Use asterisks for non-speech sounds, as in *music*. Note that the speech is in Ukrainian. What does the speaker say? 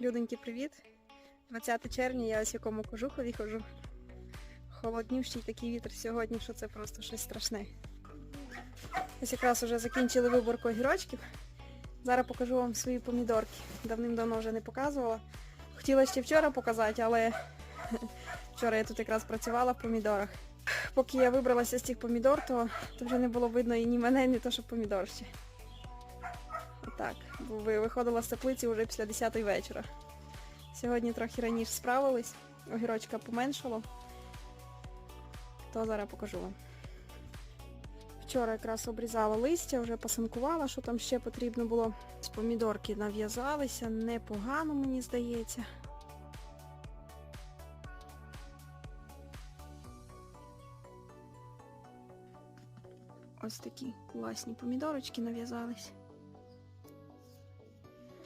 Люденьки, привіт! 20 червня я ось якому кожухові хожу. Холоднющий такий вітер сьогодні, що це просто щось страшне. Ось якраз вже закінчили виборку огірочків. Зараз покажу вам свої помідорки. Давним-давно вже не показувала. Хотіла ще вчора показати, але *laughs* вчора я тут якраз працювала в помідорах. Поки я вибралася з цих помідор, то, то вже не було видно і ні мене, ні то, що помідор ще. Ви- виходила з теплиці вже після 10 вечора. Сьогодні трохи раніше справились, огірочка поменшало. То зараз покажу вам. Вчора якраз обрізала листя, вже посанкувала, що там ще потрібно було. З помідорки нав'язалися, непогано, мені здається. Ось такі класні помідорочки нав'язались.